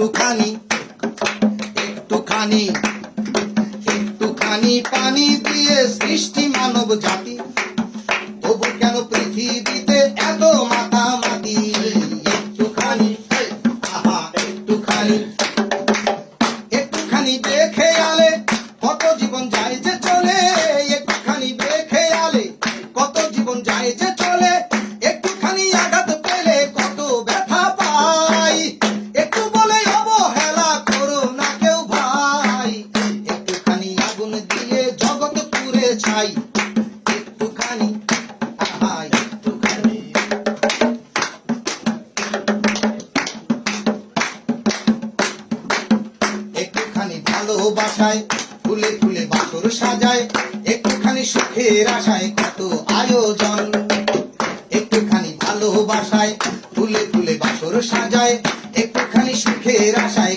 একটুখানি একটুখানি একটুখানি পানি দিয়ে সৃষ্টি মানব জাতি। তবু কেন পৃথিবীতে এত মাতামাতি একটুখানি, আহা, একটুখানি। একটুখানি দেখে আলে কত জীবন যায় যে চলে? একটুখানি দেখে আলে কত জীবন যায় যে ছাই একটুখানি আহা একটুখানি। একটুখানি ভালোবাসায় ফুলে ফুলে বাসর সাজায়, একটুখানি সুখের আশায় কত আয়োজন। একটুখানি ভালোবাসায় ফুলে ফুলে বাসর সাজায়, একটুখানি সুখের আশায়